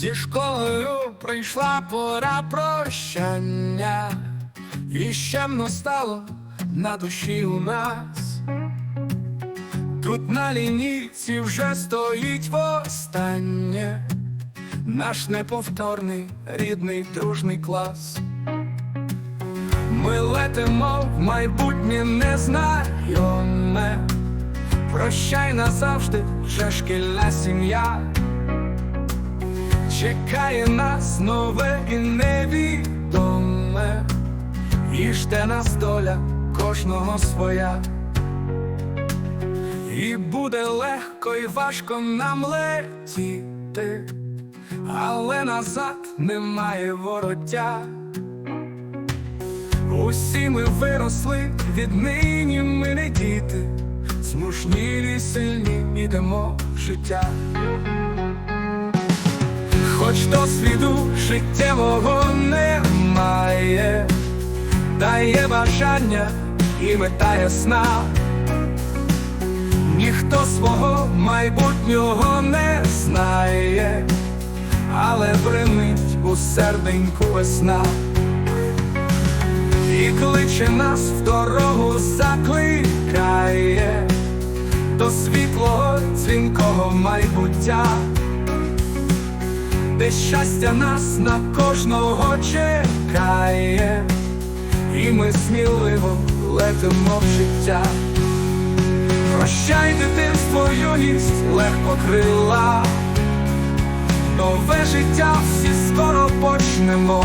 Зі школою прийшла пора прощання, і щемно стало на душі у нас. Тут на лінійці вже стоїть востаннє наш неповторний рідний дружний клас. Ми летимо в майбутнє незнайоме. Прощай назавжди, вже шкільна сім'я. Чекає нас нове і невідоме, і жде нас доля кожного своя. І буде легко і важко нам летіти, але назад немає вороття. Усі ми виросли, віднині ми не діти, змушнілі, сильні, ідемо в життя. Хоч досвіду життєвого немає, дає бажання і мета ясна. Ніхто свого майбутнього не знає, але бремить у серденьку весна. І кличе нас в дорогу закликає до світлого дзвінкого майбуття, де щастя нас на кожного чекає, і ми сміливо летимо в життя. Прощай, дитинство, юність легко крила, нове життя всі скоро почнемо,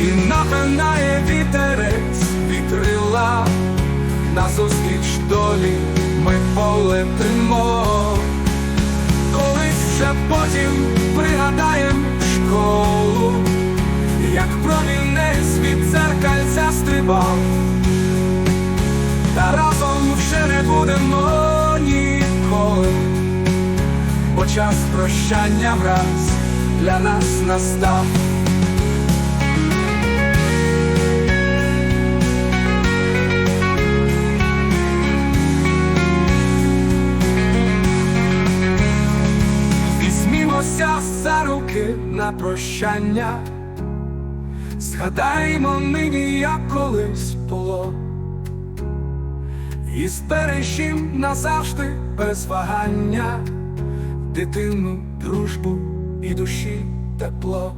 і напинає вітерець вітрила, назустріч долі ми полетимо, час прощання враз для нас настав. Візьмімося за руки на прощання, згадаймо нині, як колись було. І збережім назавжди без вагання дитину, дружбу і душі тепло.